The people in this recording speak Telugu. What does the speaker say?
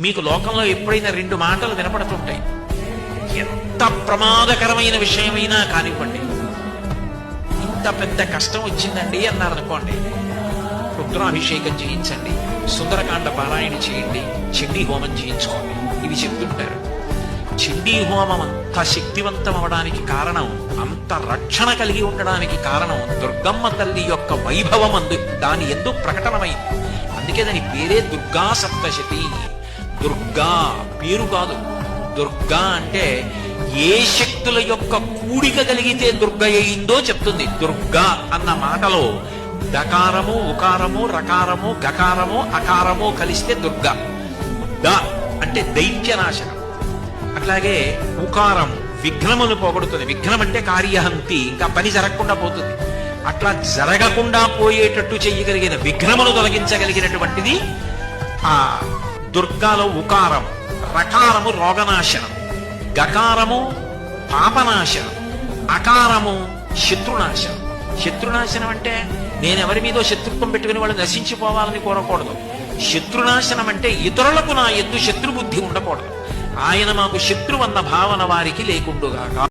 మీకు లోకంలో ఎప్పుడైనా రెండు మాటలు వినపడుతుంటాయి. ఎంత ప్రమాదకరమైన విషయమైనా కానివ్వండి. ఇంత పెద్ద కష్టం వచ్చిందండి అన్నారు అనుకోండి రుద్రాభిషేకం చేయించండి. సుందరకాండ పారాయణ చేయండి. చండీ హోమం చేయించుకోండి. ఇవి చెప్తుంటారు. చండీ హోమం అంత శక్తివంతం అవడానికి కారణం అంత రక్షణ కలిగి ఉండడానికి కారణం దుర్గమ్మ తల్లి యొక్క వైభవం అందు దాని ఎందు ప్రకటనమైంది అందుకే దాని పేరే దుర్గా సప్తశతి దుర్గా పేరు కాదు. దుర్గా అంటే ఏ శక్తుల యొక్క కూడిక కలిగితే దుర్గ అయిందో చెప్తుంది. దుర్గా అన్న మాటలో దకారము ఉకారము రకారము గకారము అకారము కలిస్తే దుర్గా. ద అంటే దైత్యనాశనం. అట్లాగే ఉకారం విఘ్నమును పోగొడుతుంది. విఘ్నం అంటే కార్యహంతి ఇంకా పని జరగకుండా పోతుంది. అట్లా జరగకుండా పోయేటట్టు చెయ్యగలిగిన విఘ్నమును తొలగించగలిగినటువంటిది ఆ దుర్గాలో ఉకారం రకారము రోగనాశనం గకారము పాపనాశనం అకారము శత్రునాశనం. శత్రునాశనం అంటే నేనెవరి మీదో శత్రుత్వం పెట్టుకుని వాళ్ళు నశించిపోవాలని కోరకూడదు. శత్రునాశనం అంటే ఇతరులకు నా ఎద్దు శత్రుబుద్ధి ఉండకూడదు. ఆయన మాకు శత్రువన్న భావన వారికి లేకుండుగాక.